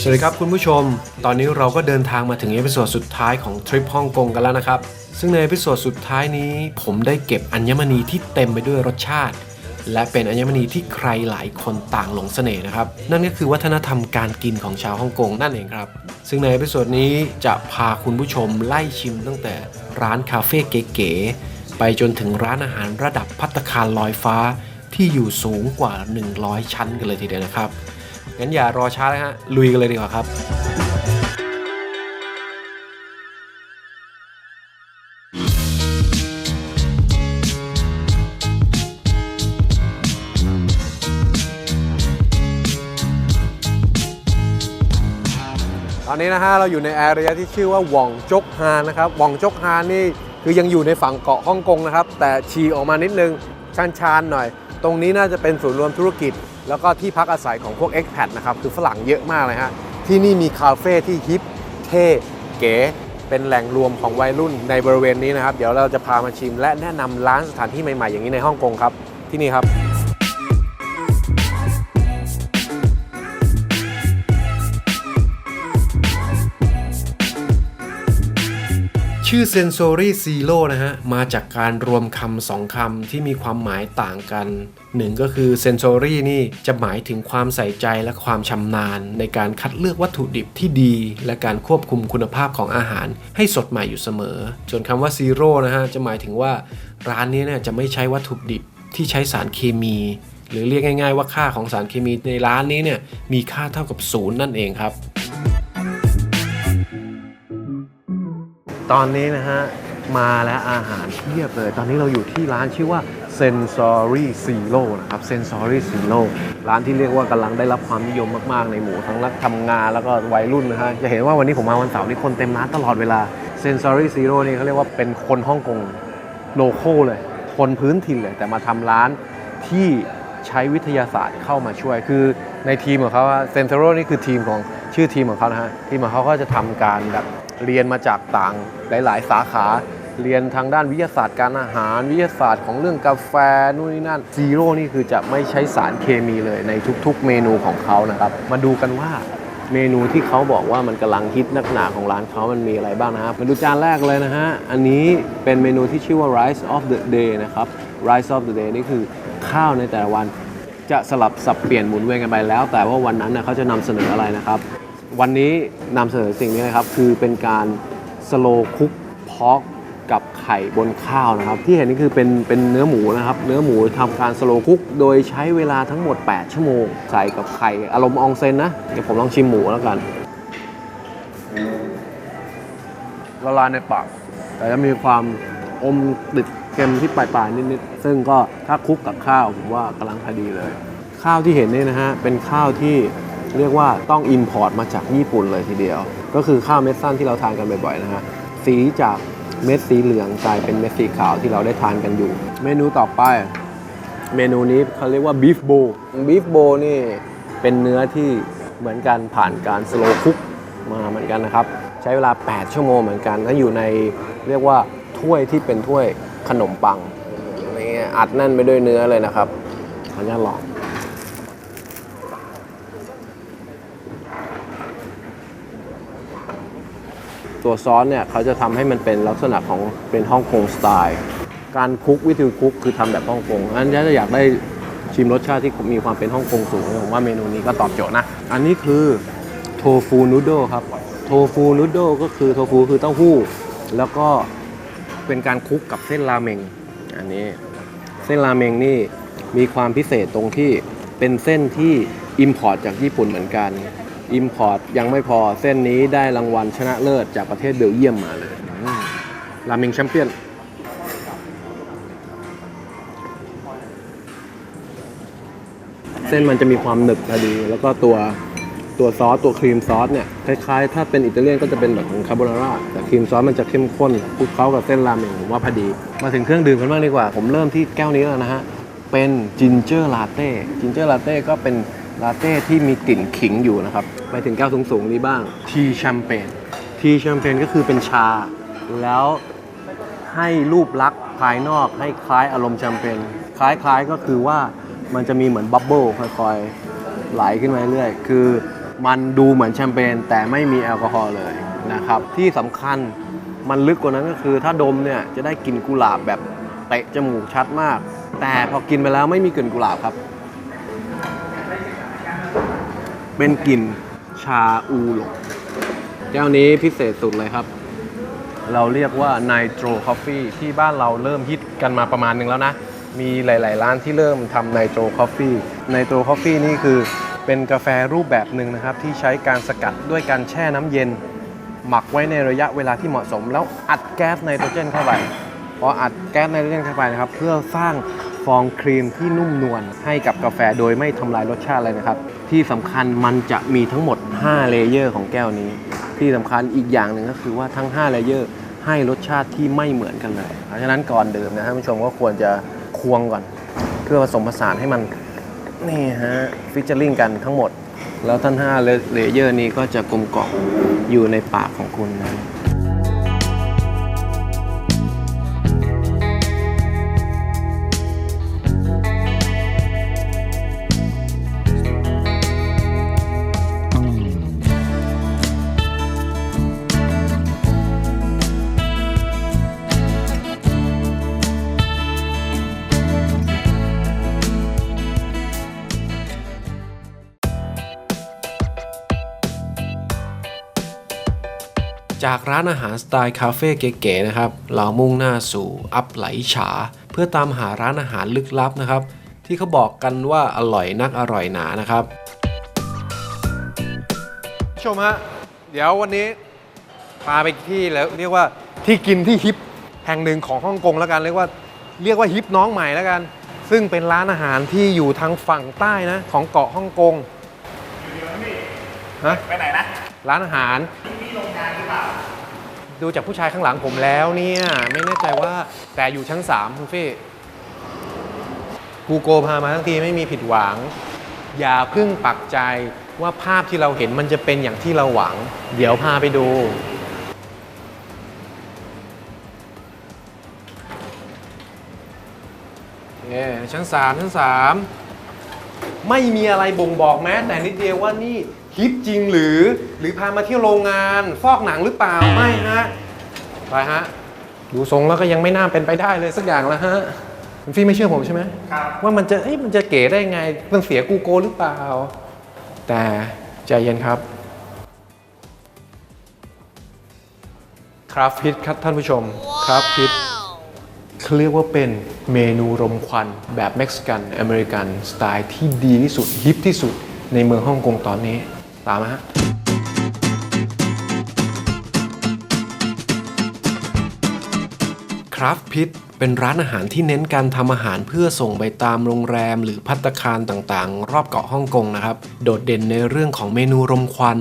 สวัสดีครับคุณผู้ชม ตอนนี้เราก็เดินทางมาถึงเอพิโซดสุดท้ายของทริปฮ่องกงกันแล้วนะครับ ซึ่งในเอพิโซดสุดท้ายนี้ ผมได้เก็บอัญมณีที่เต็มไปด้วยรสชาติ และเป็นอัญมณีที่ใครหลายคนต่างหลงเสน่ห์นะครับ นั่นก็คือวัฒนธรรมการกินของชาวฮ่องกงนั่นเองครับ ซึ่งในเอพิโซดนี้จะพาคุณผู้ชมไล่ชิมตั้งแต่ร้านคาเฟ่เก๋ๆไปจนถึงร้านอาหารระดับพัตตาคารลอยฟ้าที่อยู่สูงกว่า 100 ชั้นกันเลยทีเดียวนะครับ งั้นอย่ารอช้าเลยฮะลุยกันเลยดีกว่าครับตอนนี้นะฮะเราอยู่ในแอเรียที่ชื่อว่าหว่องจกฮานนะครับหว่องจกฮานนี่คือยังอยู่ในฝั่งเกาะฮ่องกงนะครับ แต่ชีออกมานิดนึงชานๆหน่อย ตรงนี้น่าจะเป็นศูนย์รวมธุรกิจ แล้วก็ที่พักอาศัยของพวก expat นะครับ คือฝรั่งเยอะมากเลยฮะ ที่นี่มีคาเฟ่ที่ฮิปเท่เก๋เป็นแหล่งรวมของวัยรุ่นในบริเวณนี้นะครับ เดี๋ยวเราจะพามาชิมและแนะนำร้านสถานที่ใหม่ๆ อย่างนี้ในฮ่องกงครับ ที่นี่ครับ ชื่อ Sensory Zero นะฮะ มาจากการรวมคำสองคำที่มีความหมายต่างกันหนึ่งก็คือ Sensory นี่จะหมายถึงความใส่ใจและความชำนาญ ในการคัดเลือกวัตถุดิบที่ดี และการควบคุมคุณภาพของอาหาร ให้สดใหม่อยู่เสมอ ส่วนคำว่า Zero นะฮะ จะหมายถึงว่าร้านนี้เนี่ยจะไม่ใช้วัตถุดิบที่ใช้สารเคมีหรือเรียกง่ายๆว่าค่าของสารเคมีในร้านนี้เนี่ยมีค่าเท่ากับศูนย์นั่นเองครับ ตอนนี้นะฮะ มาแล้วอาหารเพียบเลย ตอนนี้เราอยู่ที่ร้านชื่อว่า Sensory Zero นะครับ Sensory Zero ร้านที่เรียกว่ากำลังได้รับความนิยมมาก ๆ ในหมู่ทั้งนักทำงานแล้วก็วัยรุ่นนะฮะ จะเห็นว่าวันนี้ผมมาวันเสาร์นี่คนเต็มร้านตลอดเวลา Sensory Zero นี่เขาเรียกว่าเป็นคนฮ่องกงโลโก้เลย คนพื้นถิ่นเลย แต่มาทำร้านที่ใช้วิทยาศาสตร์เข้ามาช่วย คือในทีมของเขาเซนเซโรนี่คือทีมของชื่อทีมของเขานะฮะ ทีมของเขาก็จะทำการแบบ เรียนมาจากต่างหลาย ๆ สาขา เรียนทางด้านวิทยาศาสตร์การอาหาร วิทยาศาสตร์ของเรื่องกาแฟนู่นนี่นั่นซีโร่นี่คือจะไม่ใช้สารเคมีเลยในทุก ๆ เมนูของเขานะครับ มาดูกันว่าเมนูที่เขาบอกว่ามันกำลังฮิตนักหนาของร้านเขามันมีอะไรบ้างนะครับมาดูจานแรกเลยนะฮะ อันนี้เป็นเมนูที่ชื่อว่า rice of the day นะครับ rice of the day นี่คือข้าวในแต่ละวันจะสลับสับเปลี่ยนหมุนเวียนกันไปแล้ว แต่ว่าวันนั้นเน่ยเขาจะนำเสนออะไรนะครับ วันนี้นำเสนอสิ่งนี้นะครับ คือเป็นการสโลคุกพอกกับไข่บนข้าวนะครับ ที่เห็นนี่คือเป็นเป็นเนื้อหมูนะครับ เนื้อหมูทำการสโลคุก โดยใช้เวลาทั้งหมด 8 ชั่วโมง ใส่กับไข่อารมณ์อองเซนนะ เดี๋ยวผมลองชิมหมูแล้วกันละลายในปาก แต่จะมีความอมติดเค็มที่ปลายๆนิดๆซึ่งก็ถ้าคลุกกับข้าวผมว่ากำลังพอดีเลย ข้าวที่เห็นนี่นะฮะเป็นข้าวที่ เรียกว่าต้องอิมพอร์ตมาจากญี่ปุ่นเลยทีเดียว ก็คือข้าวเม็ดสั้นที่เราทานกันบ่อยๆนะฮะสีจากเม็ดสีเหลืองกลายเป็นเม็ดสีขาวที่เราได้ทานกันอยู่ เมนูต่อไป เมนูนี้เขาเรียกว่าบีฟโบบีฟโบนี่เป็นเนื้อที่เหมือนกันผ่านการสโลคุกมาเหมือนกันนะครับ ใช้เวลา 8 ชั่วโมงเหมือนกันแล้วอยู่ในเรียกว่าถ้วยที่เป็นถ้วยขนมปังนี่อัดแน่นไปด้วยเนื้อเลยนะครับขออนุญาตลอง ตัวซอสเนี่ยเขาจะทำให้มันเป็นลักษณะของเป็นฮ่องกงสไตล์ การคลุกวิธีคลุกคือทำแบบฮ่องกงอันนี้ถ้าอยากได้ชิมรสชาติที่มีความเป็นฮ่องกงสูงผมว่าเมนูนี้ก็ตอบโจทย์นะ อันนี้คือโทฟูนูโดครับ โทฟูนูโดก็คือโทฟูคือเต้าหู้ แล้วก็เป็นการคลุกกับเส้นราเมง อันนี้เส้นราเมงนี่มีความพิเศษตรงที่เป็นเส้นที่อิมพอร์ตจากญี่ปุ่นเหมือนกัน อิมพอร์ตยังไม่พอเส้นนี้ได้รางวัลชนะเลิศจากประเทศเบลเยียมมาเลยอืมราเมงแชมเปี้ยนเส้นมันจะมีความหนึบพอดี แล้วก็ตัวตัวซอสตัวครีมซอสเนี่ยคล้ายๆ ถ้าเป็นอิตาเลียนก็จะเป็นแบบของคาโบนาร่าแต่ครีมซอสมันจะเข้มข้นคลุกเคล้ากับเส้นราเมงผมว่าพอดี มาถึงเครื่องดื่มกันบ้างดีกว่า ผมเริ่มที่แก้วนี้แล้วนะฮะ เป็นจินเจอร์ลาเต้จินเจอร์ลาเต้ก็เป็นลาเต้ที่มีกลิ่นขิงอยู่นะครับ ไปถึงแก้วสูงๆนี้บ้าง ทีแชมเปญทีแชมเปญก็คือเป็นชา แล้วให้รูปลักษณ์ภายนอกให้คล้ายอารมณ์แชมเปญคล้ายๆก็คือว่ามันจะมีเหมือนบับเบิลค่อยๆไหลขึ้นมาเรื่อยๆคือมันดูเหมือนแชมเปญแต่ไม่มีแอลกอฮอล์เลยนะครับที่สำคัญมันลึกกว่านั้นก็คือ ถ้าดมเนี่ยจะได้กลิ่นกุหลาบแบบเตะจมูกชัดมาก แต่พอกินไปแล้วไม่มีกลิ่นกุหลาบครับ เป็นกลิ่น ชาอูหลงแก้วนี้พิเศษสุดเลยครับ เราเรียกว่า Nitro Coffee ที่บ้านเราเริ่มฮิตกันมาประมาณหนึ่งแล้วนะ มีหลาย ๆ ร้านที่เริ่มทำ Nitro Coffee Nitro Coffee นี่คือเป็นกาแฟรูปแบบหนึ่งนะครับ ที่ใช้การสกัดด้วยการแช่น้ำเย็น หมักไว้ในระยะเวลาที่เหมาะสม แล้วอัดแก๊สไนโตรเจนเข้าไปพออัดแก๊สไนโตรเจนเข้าไปนะครับ เพื่อสร้างฟองครีมที่นุ่มนวลให้กับกาแฟโดยไม่ทำลายรสชาติเลยนะครับ ที่สำคัญมันจะมีทั้งหมด 5เลเยอร์ของแก้วนี้ ที่สำคัญอีกอย่างหนึ่งก็คือว่าทั้ง5เลเยอร์ให้รสชาติที่ไม่เหมือนกันเลย เพราะฉะนั้นก่อนดื่มนะท่านผู้ชมก็ควรจะควงก่อน เพื่อผสมผสานให้มันนี่ฮะฟิชเชอร์ลิงกันทั้งหมด แล้วทั้ง5เลเยอร์นี้ก็จะกลมกล่อมอยู่ในปากของคุณนะ ร้านอาหารสไตล์คาเฟ่เก๋ๆนะครับ เรามุ่งหน้าสู่อัพไหลฉา เพื่อตามหาร้านอาหารลึกลับนะครับ ที่เขาบอกกันว่าอร่อยนักอร่อยหนานะครับชมฮะเดี๋ยววันนี้พาไปที่แล้วเรียกว่าที่กินที่ฮิปแห่งหนึ่งของฮ่องกงแล้วกันเรียกว่าเรียกว่าฮิปน้องใหม่แล้วกัน ซึ่งเป็นร้านอาหารที่อยู่ทางฝั่งใต้นะของเกาะฮ่องกงฮะไปไหนนะ ร้านอาหาร ดูจากผู้ชายข้างหลังผมแล้วเนี่ยไม่แน่ใจว่าแต่อยู่ชั้น 3 คุณฟี่กูโกพามาทั้งทีไม่มีผิดหวัง อย่าเพึ่งปักใจว่าภาพที่เราเห็นมันจะเป็นอย่างที่เราหวัง เดี๋ยวพาไปดู เนี่ยชั้น 3 ชั้น 3 ไม่มีอะไรบ่งบอกแม้แต่นิดเดียวว่านี่ฮิปจริงหรือ หรือพามาเที่ยวโรงงาน ฟอกหนังหรือเปล่าไม่ฮะไปฮะดูทรงแล้วก็ยังไม่น่าเป็นไปได้เลยสักอย่างแล้วฮะคุณฟี่ไม่เชื่อผมใช่ไหมครับว่ามันจะเอ้ยมันจะเก๋ได้ไงมันเสียกูโกหรือเปล่า แต่ใจเย็นครับครับพิทครับท่านผู้ชม ครับพิท เขาเรียกว่าเป็นเมนูรมควันแบบเม็กซิกันอเมริกันสไตล์ที่ดีที่สุดฮิปที่สุดในเมืองฮ่องกงตอนนี้ ตามมาฮะคราฟพิทเป็นร้านอาหารที่เน้นการทำอาหารเพื่อส่งไปตามโรงแรม หรือพัตตาคารต่างๆ รอบเกาะฮ่องกงนะครับ โดดเด่นในเรื่องของเมนูรมควัน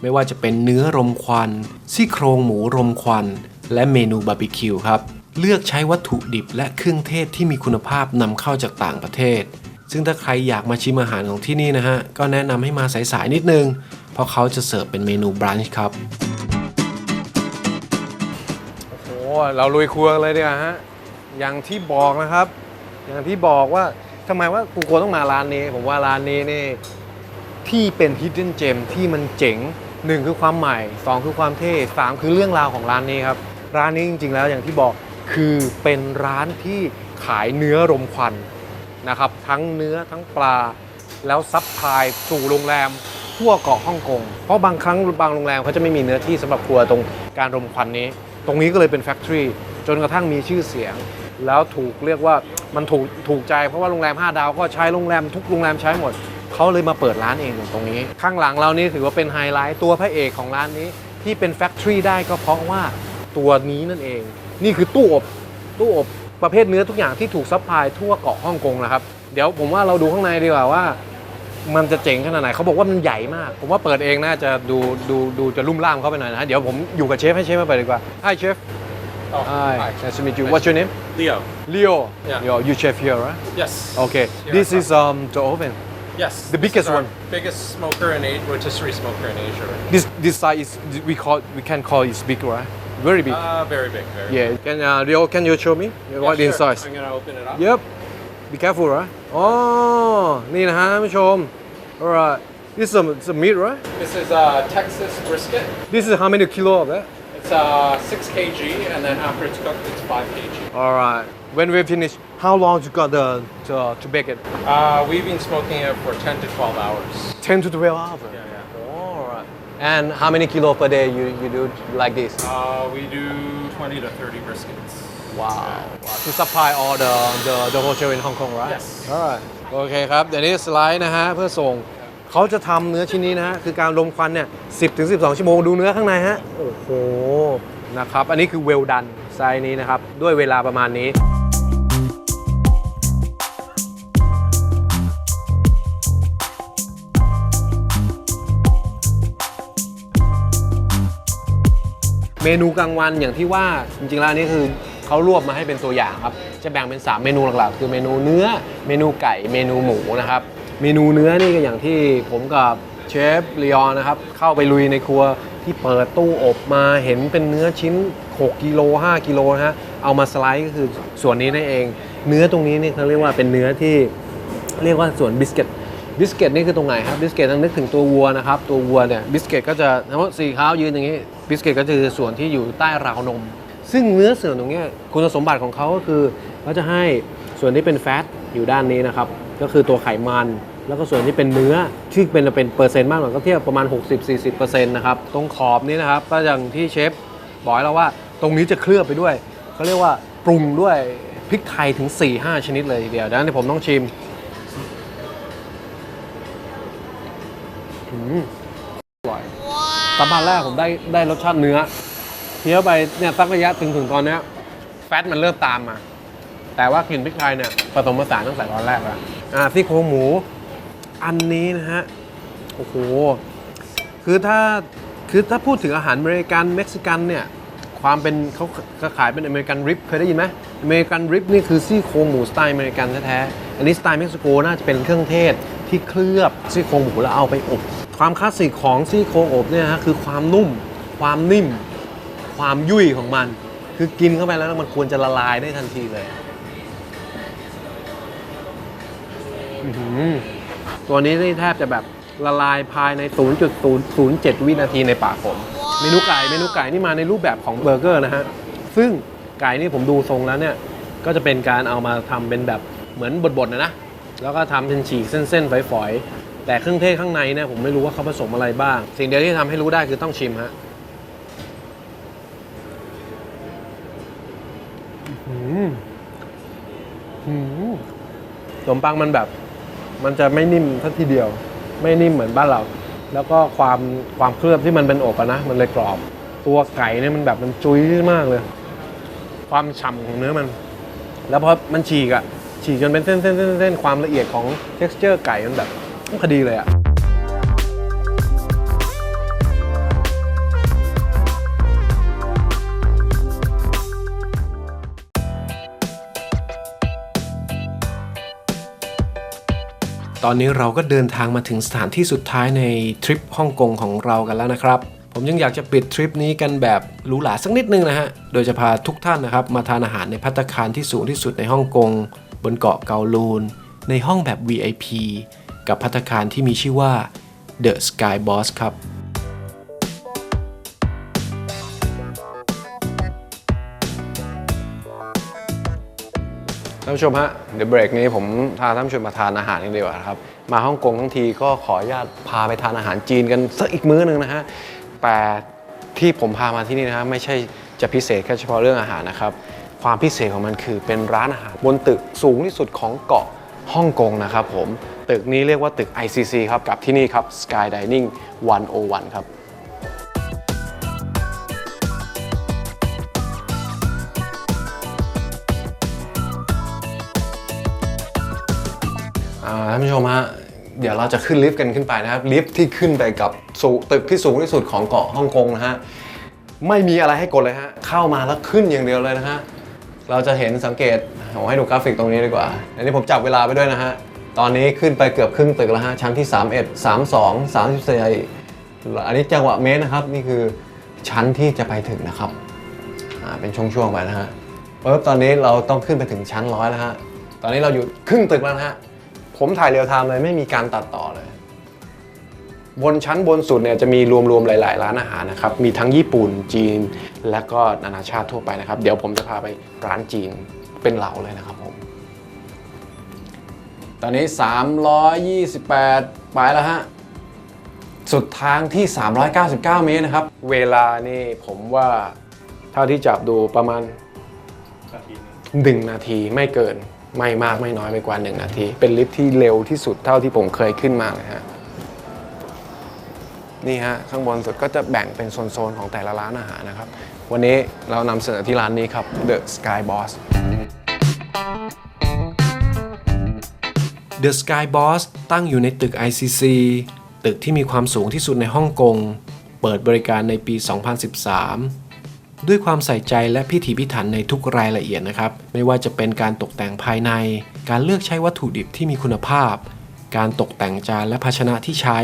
ไม่ว่าจะเป็นเนื้อรมควันซี่โครงหมูรมควัน และเมนูบาร์บีคิวครับ เลือกใช้วัตถุดิบและเครื่องเทศที่มีคุณภาพนำเข้าจากต่างประเทศ ซึ่งถ้าใครอยากมาชิมอาหารของที่นี่นะฮะ ก็แนะนำให้มาสายๆนิดนึง เพราะเขาจะเสิร์ฟเป็นเมนูบรันช์ครับ โอ้โหเราลุยครัวกันเลยดีกว่าฮะ อย่างที่บอกนะครับ อย่างที่บอกว่าทำไมว่ากูกลัวต้องมาร้านนี้ ผมว่าร้านนี้นี่ที่เป็น hidden gem ที่มันเจ๋งหนึ่งคือความใหม่สองคือความเท่สามคือเรื่องราวของร้านนี้ครับ ร้านนี้จริง ๆ แล้วอย่างที่บอก คือเป็นร้านที่ขายเนื้อรมควันนะครับ ทั้งเนื้อทั้งปลา แล้วซัพพลายสู่โรงแรมทั่วเกาะฮ่องกง เพราะบางครั้งบางโรงแรมเขาจะไม่มีเนื้อที่สำหรับครัวตรงการรมควันนี้ ตรงนี้ก็เลยเป็นแฟคทอรี่จนกระทั่งมีชื่อเสียง แล้วถูกเรียกว่ามันถูกถูกใจเพราะว่าโรงแรม 5 ดาวก็ใช้โรงแรมทุกโรงแรมใช้หมดเขาเลยมาเปิดร้านเองตรงนี้ ข้างหลังเรานี่ถือว่าเป็นไฮไลท์ตัวพระเอกของร้านนี้ที่เป็นแฟคทอรี่ได้ก็เพราะว่าตัวนี้นั่นเอง นี่คือตู้อบตู้อบประเภทเนื้อทุกอย่างที่ถูกซัพพลายทั่วเกาะฮ่องกงนะครับ เดี๋ยวผมว่าเราดูข้างในดีกว่าว่า มันจะเจ๋งขนาดไหนเขาบอกว่ามันใหญ่มาก ผมว่าเปิดเองน่าจะดูดูดูจะลุ่มล่ามเข้าไปหน่อยนะเดี๋ยวผมอยู่กับเชฟให้เชฟมาเปิดดีกว่า Hi chef Oh, Hi hi. nice to meet you What's your name Leo. Leo Yeah. Leo you chef here right Yes. Okay Yeah, this I is um the oven Yes. The this biggest is our one. Biggest smoker in Asia, rotisserie smoker in Asia. Right? this this size is we call we can call it big right very big Uh, very big. Very yeah can uh, Leo can you show me big. what Yeah, in sure. size I'm gonna open it up. Yep be careful right อ๋อ นี่นะฮะท่านผู้ชม alright This is some, some meat, right? This is uh, Texas brisket. This is how many kilo of that? It's uh, 6 kg, and then after it's cooked, it's 5 kg. All right. When we finish, how long you got the to, to bake it? Uh, we've been smoking it for 10 to 12 hours. 10 to 12 hours. Yeah, yeah. All right. And how many kilo per day you, you do like this? Uh, we do 20 to 30 briskets. Wow. wow. To supply all the, the, the hotel in Hong Kong, right? Yes. Alright โอเคครับ เดี๋ยวนี้สไลด์นะฮะ เพื่อส่ง เขาจะทำเนื้อชิ้นนี้นะฮะ คือการลมควันเนี่ย 10ถึง12 ชั่วโมง ดูเนื้อข้างในฮะ โอ้โห นะครับ อันนี้คือเวลดันไซส์นี้นะครับ ด้วยเวลาประมาณนี้ เมนูกลางวันอย่างที่ว่าจริงๆแล้วอันนี้คือเขารวบมาให้เป็นตัวอย่างครับ จะแบ่งเป็น 3 เมนูหลักๆ คือเมนูเนื้อ เมนูไก่ เมนูหมูนะครับ เมนูเนื้อนี่ก็อย่างที่ผมกับเชฟลีออนนะครับ เข้าไปลุยในครัวที่เปิดตู้อบมาเห็นเป็นเนื้อชิ้น 6กิโล5กิโลนะฮะเอามาสไลด์ก็คือส่วนนี้นั่นเอง เนื้อตรงนี้นี่เขาเรียกว่าเป็นเนื้อที่เรียกว่าส่วนบิสกิต บิสกิตนี่คือตรงไหนครับบิสกิตต้องนึกถึงตัววัวนะครับ ตัววัวเนี่ยบิสกิตก็จะทั้งหมดสี่เท้ายืนอย่างนี้บิสกิตก็คือส่วนที่อยู่ใต้ราวนม ซึ่งเนื้อเส่วนตรงนี้คุณสมบัติของเขาก็คือเขาจะให้ส่วนที่เป็นแฟตอยู่ด้านนี้นะครับ ก็คือตัวไขมัน แล้วก็ส่วนที่เป็นเนื้อที่เป็นเป็นเปอร์เซ็นต์มากหน่อยก็เทียบประมาณ 60-40%นะครับตรงขอบนี้นะครับก็อย่างที่เชฟบอกให้เราว่าตรงนี้จะเคลือบไปด้วยเขาเรียกว่าปรุงด้วยพริกไทยถึง 4-5 ชนิดเลยทีเดียวดังนั้นผมต้องชิม อร่อยสัมผัสแรกผมได้ได้รสชาติเนื้อเคี้ยวไปเนี่ยสักระยะถึงถึงตอนเนี้ยแฟตมันเริ่มตามมา แต่ว่ากลิ่นพริกไทยเนี่ยผสมผสานตั้งแต่ตอนแรกแล้วอ่าซี่โครงหมู อันนี้นะฮะโอ้โหคือถ้าคือถ้าพูดถึงอาหารอเมริกันเม็กซิกันเนี่ยความเป็นเขาเขาขายเป็นอเมริกันริบเคยได้ยินไหมอเมริกันริบนี่คือซี่โครงหมูสไตล์อเมริกันแท้ๆอันนี้สไตล์เม็กซิโกน่าจะเป็นเครื่องเทศที่เคลือบซี่โครงหมูแล้วเอาไปอบ ความคลาสสิกของซี่โครงอบเนี่ยฮะคือความนุ่ม ความนิ่ม ความยุ่ยของมัน คือกินเข้าไปแล้วมันควรจะละลายได้ทันทีเลยอื้อหือตัวนี้นี่แทบจะแบบละลายภายใน 0.007 วินาทีในปากผม เมนูไก่เมนูไก่นี่มาในรูปแบบของเบอร์เกอร์นะฮะ ซึ่งไก่นี่ผมดูทรงแล้วเนี่ย ก็จะเป็นการเอามาทำเป็นแบบเหมือนบดๆนะนะ แล้วก็ทำเป็นฉีกเส้นๆ ฝอยๆ แต่เครื่องเทศข้างในเนี่ยผมไม่รู้ว่าเขาผสมอะไรบ้าง สิ่งเดียวที่ทำให้รู้ได้คือต้องชิมฮะอืมอืมขนมปังมันแบบ มันจะไม่นิ่มทัทีเดียว ไม่นิ่มเหมือนบ้านเรา แล้วก็ความความเคลือบที่มันเป็นอบอะนะ มันเลยกรอบ ตัวไก่เนี่ยมันแบบมันจุ้ยมากเลย ความฉ่ำของเนื้อมัน แล้วพอมันฉีกอะฉีกจนเป็นเส้นเส้นเส้นเส้นความละเอียดของ t e x t อร์ไก่มันแบบ พอดีเลยอะตอนนี้เราก็เดินทางมาถึงสถานที่สุดท้ายในทริปฮ่องกงของเรากันแล้วนะครับ ผมยังอยากจะปิดทริปนี้กันแบบหรูหราสักนิดนึงนะฮะ โดยจะพาทุกท่านนะครับ มาทานอาหารในพัตตคารที่สูงที่สุดในฮ่องกง บนเกาะเกาลูน ในห้องแบบ VIP กับพัตคารที่มีชื่อว่า The Sky Boss ครับ ท่านผู้ชมฮะ เดี๋ยวเบรกนี้ผมพาท่านผู้ชมมาทานอาหารกันดีกว่าครับ มาฮ่องกงทั้งทีก็ขออนุญาตพาไปทานอาหารจีนกันสักอีกมื้อหนึ่งนะฮะ แต่ที่ผมพามาที่นี่นะฮะไม่ใช่จะพิเศษแค่เฉพาะเรื่องอาหารนะครับ ความพิเศษของมันคือเป็นร้านอาหารบนตึกสูงที่สุดของเกาะ ฮ่องกงนะครับผม ตึกนี้เรียกว่าตึก ICC ครับกับที่นี่ครับ Sky Dining 101 ครับท่านผู้ชมฮะเดี๋ยวเราจะขึ้นลิฟต์กันขึ้นไปนะครับ ลิฟต์ที่ขึ้นไปกับสูตึกที่สูงที่สุดของเกาะฮ่องกงนะฮะ ไม่มีอะไรให้กดเลยฮะ เข้ามาแล้วขึ้นอย่างเดียวเลยนะฮะ เราจะเห็นสังเกตผมให้ดูกราฟิกตรงนี้ดีกว่า อันนี้ผมจับเวลาไปด้วยนะฮะ ตอนนี้ขึ้นไปเกือบครึ่งตึกแล้วฮะ ชั้นที่ 31 32 34 อันนี้จังหวะเมตรนะครับ นี่คือชั้นที่จะไปถึงนะครับเป็นช่วงๆไปนะฮะปุ๊บตอนนี้เราต้องขึ้นไปถึงชั้นร้อยแล้วฮะ ตอนนี้เราอยู่ครึ่งตึกแล้วนะฮะ ผมถ่ายเรียลไทม์เลยไม่มีการตัดต่อเลย บนชั้นบนสุดเนี่ยจะมีรวมๆหลาย ๆ ร้านอาหารนะครับ มีทั้งญี่ปุ่นจีน และก็นานาชาติทั่วไปนะครับ เดี๋ยวผมจะพาไปร้านจีนเป็นเหล่าเลยนะครับผม ตอนนี้ 328 ไปแล้วฮะ สุดทางที่ 399 เมตรนะครับ เวลานี่ผมว่าเท่าที่จับดูประมาณ1นาทีไม่เกินไม่มากไม่น้อยไปกว่า 1 นาที เป็นลิฟต์ที่เร็วที่สุดเท่าที่ผมเคยขึ้นมาเลยฮะนี่ฮะ ข้างบนสุดก็จะแบ่งเป็นโซน ๆ ของแต่ละร้านอาหารนะครับ วันนี้เรานำเสนอที่ร้านนี้ครับ The Sky Boss The Sky Boss ตั้งอยู่ในตึก ICC ตึกที่มีความสูงที่สุดในฮ่องกง เปิดบริการในปี 2013 ด้วยความใส่ใจและพิถีพิถันในทุกรายละเอียดนะครับ ไม่ว่าจะเป็นการตกแต่งภายใน การเลือกใช้วัตถุดิบที่มีคุณภาพ การตกแต่งจานและภาชนะที่ใช้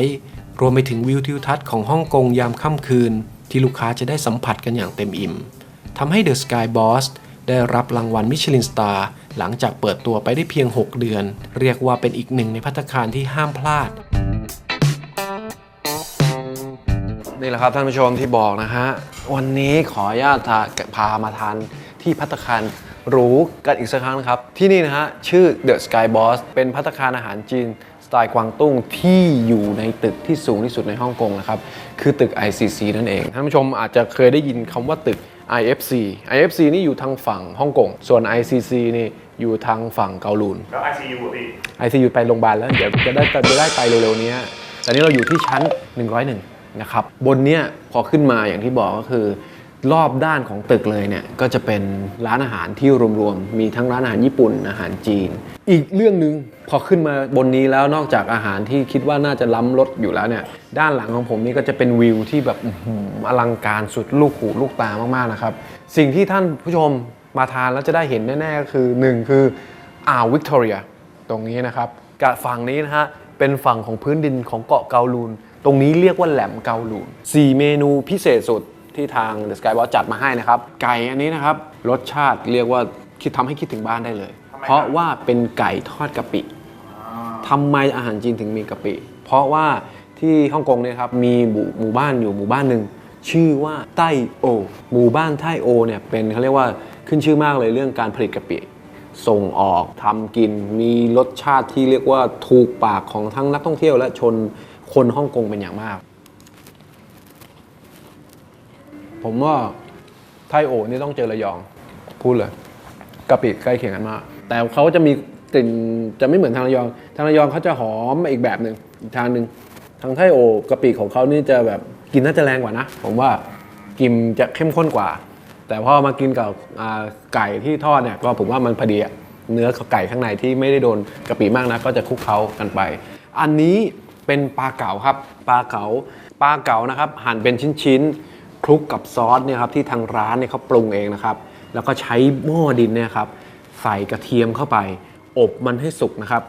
รวมไปถึงวิวทิวทัศน์ของฮ่องกงยามค่ำคืน ที่ลูกค้าจะได้สัมผัสกันอย่างเต็มอิ่มทำให้ The Sky Boss ได้รับรางวัลมิชลินสตาร์หลังจากเปิดตัวไปได้เพียง 6 เดือน เรียกว่าเป็นอีกหนึ่งในพัตตาคารที่ห้ามพลาด นี่แหละครับท่านผู้ชมที่บอกนะฮะ วันนี้ขออนุญาตพามาทานที่พัตตาคารหรูกันอีกสักครั้งนะครับ ที่นี่นะฮะ ชื่อ The Sky Boss เป็นพัตตาคารอาหารจีน สไตล์กวางตุ้งที่อยู่ในตึกที่สูงที่สุดในฮ่องกงนะครับ คือตึก ICC นั่นเอง ท่านผู้ชมอาจจะเคยได้ยินคำว่าตึก IFC IFC นี่อยู่ทางฝั่งฮ่องกง ส่วน ICC นี่อยู่ทางฝั่งเกาหลูน แล้ว ICU อะพี่ไอซียูไปโรงพยาบาลแล้ว เดี๋ยวจะได้จะได้ไปเร็วๆเนี้ยแต่นี้เราอยู่ที่ชั้น 101 นะครับ บนเนี้ยพอขึ้นมาอย่างที่บอกก็คือ รอบด้านของตึกเลยเนี่ย ก็จะเป็นร้านอาหารที่รวมๆ มีทั้งร้านอาหารญี่ปุ่นอาหารจีน อีกเรื่องหนึ่ง พอขึ้นมาบนนี้แล้วนอกจากอาหารที่คิดว่าน่าจะล้ำรสอยู่แล้วเนี่ย ด้านหลังของผมนี่ก็จะเป็นวิวที่แบบอื้อหืออลังการสุดลูกหูลูกตามากๆนะครับ สิ่งที่ท่านผู้ชมมาทานแล้วจะได้เห็นแน่ๆก็คือหนึ่งคืออ่าววิกตอเรียตรงนี้นะครับกับฝั่งนี้นะฮะเป็นฝั่งของพื้นดินของเกาะเกาลูน ตรงนี้เรียกว่าแหลมเกาลูน 4 เมนูพิเศษสุดที่ทาง The Sky Boss จัดมาให้นะครับ ไก่อันนี้นะครับ รสชาติเรียกว่าคิดทำให้คิดถึงบ้านได้เลย เพราะว่าเป็นไก่ทอดกะปิ ทำไมอาหารจีนถึงมีกะปิ เพราะว่าที่ฮ่องกงเนี่ยครับมีหมู่บ้านอยู่หมู่บ้านหนึ่งชื่อว่าไต้โอ หมู่บ้านไต้โอเนี่ยเป็นเขาเรียกว่าขึ้นชื่อมากเลยเรื่องการผลิตกะปิ ส่งออกทำกิน มีรสชาติที่เรียกว่าถูกปากของทั้งนักท่องเที่ยวและชนคนฮ่องกงเป็นอย่างมาก ผมว่าไทโอนี่ต้องเจอระยอง พูดเลยกะปิใกล้เคียงกันมาก แต่เขาจะมี กลิ่นจะไม่เหมือนทางระยอง ทางระยองเขาจะหอมอีกแบบหนึ่งอีกทางหนึ่งทางไทโอกะปิของเขานี่จะแบบกินน่าจะแรงกว่านะ ผมว่ากลิ่นจะเข้มข้นกว่า แต่พอมากินกับไก่ที่ทอดเนี่ยก็ผมว่ามันพอดีเนื้อไก่ข้างในที่ไม่ได้โดนกะปิมากนะก็จะคลุกเคล้ากันไป อันนี้เป็นปลาเก๋าครับปลาเก๋าปลาเก๋านะครับหั่นเป็นชิ้นๆคลุกกับซอสเนี่ยครับที่ทางร้านเนี่ยเขาปรุงเองนะครับ แล้วก็ใช้หม้อดินเนี่ยครับใส่กระเทียมเข้าไป อบมันให้สุกนะครับ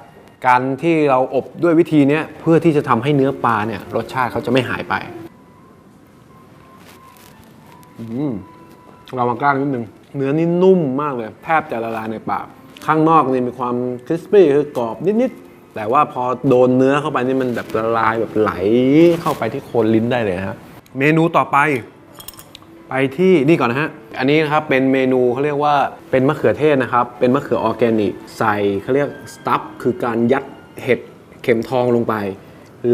การที่เราอบด้วยวิธีนี้เพื่อที่จะทำให้เนื้อปลาเนี่ยรสชาติเขาจะไม่หายไปอืมเรามากล้างนิดนึง เนื้อนี่นุ่มมากเลย แทบจะละลายในปาก ข้างนอกนี่มีความคริสปี้คือกรอบนิดๆ แต่ว่าพอโดนเนื้อเข้าไปนี่มันแบบละลายแบบไหลเข้าไปที่โคนลิ้นได้เลยฮะ เมนูต่อไป ไปที่นี่ก่อนนะฮะ อันนี้นะครับเป็นเมนูเขาเรียกว่าเป็นมะเขือเทศนะครับ เป็นมะเขือออร์แกนิก ใส่เขาเรียกสตัฟคือการยัดเห็ดเข็มทองลงไป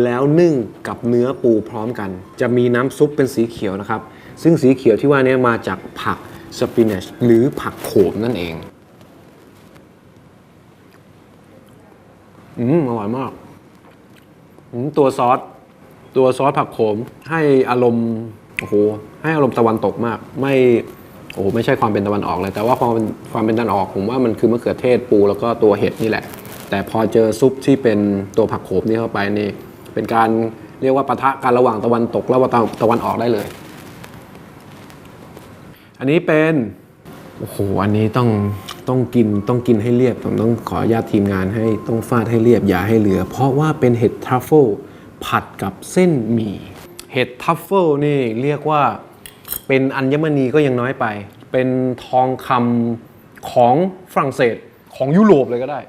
แล้วนึ่งกับเนื้อปูพร้อมกัน จะมีน้ำซุปเป็นสีเขียวนะครับ ซึ่งสีเขียวที่ว่านี้มาจากผักสปินัชหรือผักโขมนั่นเอง อืมอร่อยมากอืมตัวซอส ตัวซอสผักโขมให้อารมณ์ โอ้โห ให้อารมณ์ตะวันตกมาก ไม่โอ้โหไม่ใช่ความเป็นตะวันออกเลย แต่ว่าความเป็นความเป็นตะวันออกผมว่ามันคือมะเขือเทศปูแล้วก็ตัวเห็ดนี่แหละ แต่พอเจอซุปที่เป็นตัวผักโขมนี่เข้าไปนี่ เป็นการเรียกว่าปะทะกันระหว่างตะวันตกและตะวันออกได้เลย อันนี้เป็นโอ้โหอันนี้ต้องต้องกินต้องกินให้เรียบผมต้องขออนุญาตทีมงานให้ต้องฟาดให้เรียบอย่าให้เหลือ เพราะว่าเป็นเห็ดทรัฟเฟิลผัดกับเส้นหมี่เห็ดทรัฟเฟิลนี่เรียกว่า เป็นอัญมณีก็ยังน้อยไป เป็นทองคำของฝรั่งเศสของยุโรปเลยก็ได้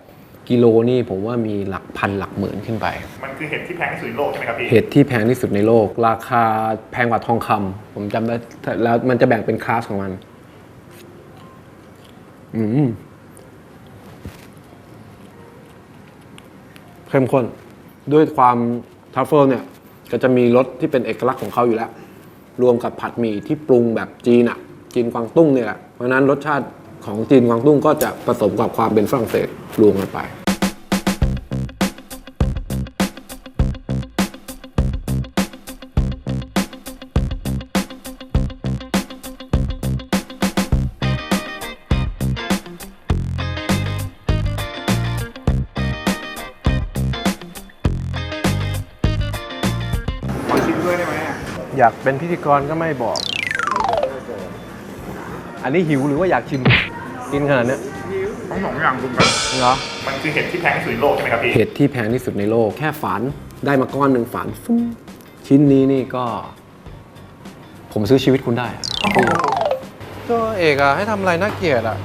กิโลนี่ผมว่ามีหลักพันหลักหมื่นขึ้นไป มันคือเห็ดที่แพงที่สุดในโลกใช่ไหมครับพี่ เห็ดที่แพงที่สุดในโลก ราคาแพงกว่าทองคำผมจำได้แล้วมันจะแบ่งเป็นคลาสของมัน อืมเข้มข้นด้วยความทัฟเฟิลเนี่ย ก็จะมีรสที่เป็นเอกลักษณ์ของเขาอยู่แล้ว รวมกับผัดหมี่ที่ปรุงแบบจีนอะจีนกวางตุ้งเนี่ยแหละเพราะฉะนั้นรสชาติของจีนกวางตุ้งก็จะผสมกับความเป็นฝรั่งเศสรวมกันไป อะอยากเป็นพิธีกรก็ไม่บอก อันนี้หิวหรือว่าอยากชิม กินขนาดเนี้ยต้องสองอย่างรวมกันเหรอ มันคือเห็ดที่แพงที่สุดในโลกใช่ไหมครับพี่ เห็ดที่แพงที่สุดในโลก แค่ฝานได้มาก้อนหนึ่งฝานฟึ้งชิ้นนี้นี่ก็ ผมซื้อชีวิตคุณได้อะก็เอกอะให้ทำอะไรน่าเกลียดอะ